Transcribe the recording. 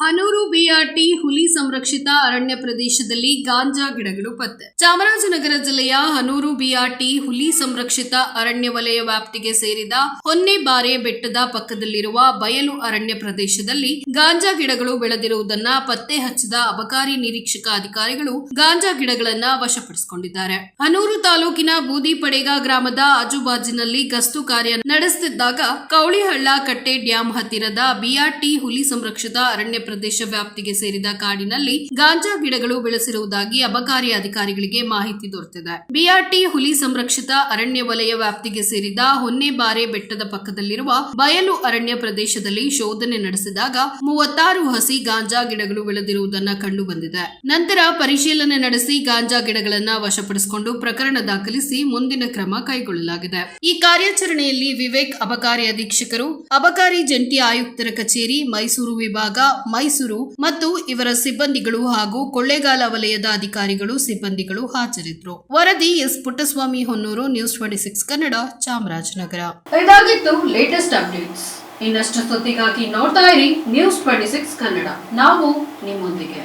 Hanur BRT ಹುಲಿ ಸಂರಕ್ಷಿತ ಅರಣ್ಯ ಪ್ರದೇಶದಲ್ಲಿ ಗಾಂಜಾ ಗಿಡಗಳು ಪತ್ತೆ. ಚಾಮರಾಜನಗರ ಜಿಲ್ಲೆಯ ಹನೂರು ಬಿಆರ್ಟಿ ಹುಲಿ ಸಂರಕ್ಷಿತ ಅರಣ್ಯ ವಲಯ ವ್ಯಾಪ್ತಿಗೆ ಸೇರಿದ ಹೊನ್ನೆಬಾರೆ ಬೆಟ್ಟದ ಪಕ್ಕದಲ್ಲಿರುವ ಬಯಲು ಅರಣ್ಯ ಪ್ರದೇಶದಲ್ಲಿ ಗಾಂಜಾ ಗಿಡಗಳು ಬೆಳೆದಿರುವುದನ್ನ ಪತ್ತೆ ಹಚ್ಚಿದ ಅಬಕಾರಿ ನಿರೀಕ್ಷಕ ಅಧಿಕಾರಿಗಳು ಗಾಂಜಾ ಗಿಡಗಳನ್ನ ವಶಪಡಿಸಿಕೊಂಡಿದ್ದಾರೆ. ಹನೂರು ತಾಲೂಕಿನ ಬೂದಿಪಡೆಗ ಗ್ರಾಮದ ಆಜುಬಾಜಿನಲ್ಲಿ ಗಸ್ತು ಕಾರ್ಯ ನಡೆಸುತ್ತಿದ್ದಾಗ ಕೌಳಿಹಳ್ಳ ಕಟ್ಟೆ ಡ್ಯಾಂ ಹತ್ತಿರದ ಬಿಆರ್ಟಿ ಹುಲಿ ಸಂರಕ್ಷಿತ ಅರಣ್ಯ ಪ್ರದೇಶ ವ್ಯಾಪ್ತಿಗೆ ಸೇರಿದ ಕಾಡಿನಲ್ಲಿ ಗಾಂಜಾ ಗಿಡಗಳು ಬೆಳೆಸಿರುವುದಾಗಿ ಅಬಕಾರಿ ಅಧಿಕಾರಿಗಳಿಗೆ ಮಾಹಿತಿ ದೊರೆತಿದೆ. ಬಿಆರ್ಟಿ ಹುಲಿ ಸಂರಕ್ಷಿತ ಅರಣ್ಯ ವಲಯ ವ್ಯಾಪ್ತಿಗೆ ಸೇರಿದ ಹೊನ್ನೆಬಾರೆ ಬೆಟ್ಟದ ಪಕ್ಕದಲ್ಲಿರುವ ಬಯಲು ಅರಣ್ಯ ಪ್ರದೇಶದಲ್ಲಿ ಶೋಧನೆ ನಡೆಸಿದಾಗ ಮೂವತ್ತಾರು ಹಸಿ ಗಾಂಜಾ ಗಿಡಗಳು ಬೆಳೆದಿರುವುದನ್ನ ಕಂಡು ಬಂದಿದೆ ನಂತರ ಪರಿಶೀಲನೆ ನಡೆಸಿ ಗಾಂಜಾ ಗಿಡಗಳನ್ನು ವಶಪಡಿಸಿಕೊಂಡು ಪ್ರಕರಣ ದಾಖಲಿಸಿ ಮುಂದಿನ ಕ್ರಮ ಕೈಗೊಳ್ಳಲಾಗಿದೆ. ಈ ಕಾರ್ಯಾಚರಣೆಯಲ್ಲಿ ವಿವೇಕ್ ಅಬಕಾರಿ ಅಧೀಕ್ಷಕರು, ಅಬಕಾರಿ ಜಂಟಿ ಆಯುಕ್ತರ ಕಚೇರಿ, ಮೈಸೂರು ವಿಭಾಗ ಮೈಸೂರು ಮತ್ತು ಇವರ ಸಿಬ್ಬಂದಿಗಳು ಹಾಗೂ ಕೊಳ್ಳೇಗಾಲ ವಲಯದ ಅಧಿಕಾರಿಗಳು ಸಿಬ್ಬಂದಿಗಳು ಹಾಜರಿದ್ದರು ವರದಿ S Puttaswamy Honnur, news twenty six Kannada, Chamarajanagar. ಇದಾಗಿತ್ತು ಲೇಟೆಸ್ಟ್ ಅಪ್ಡೇಟ್ಸ್ ಇನ್ನಷ್ಟು ಸುದ್ದಿಗಾಗಿ ನೋಡ್ತಾ ಇರಿ ನ್ಯೂಸ್ ಟ್ವೆಂಟಿ ಸಿಕ್ಸ್ ಕನ್ನಡ. ನಾವು ನಿಮ್ಮೊಂದಿಗೆ.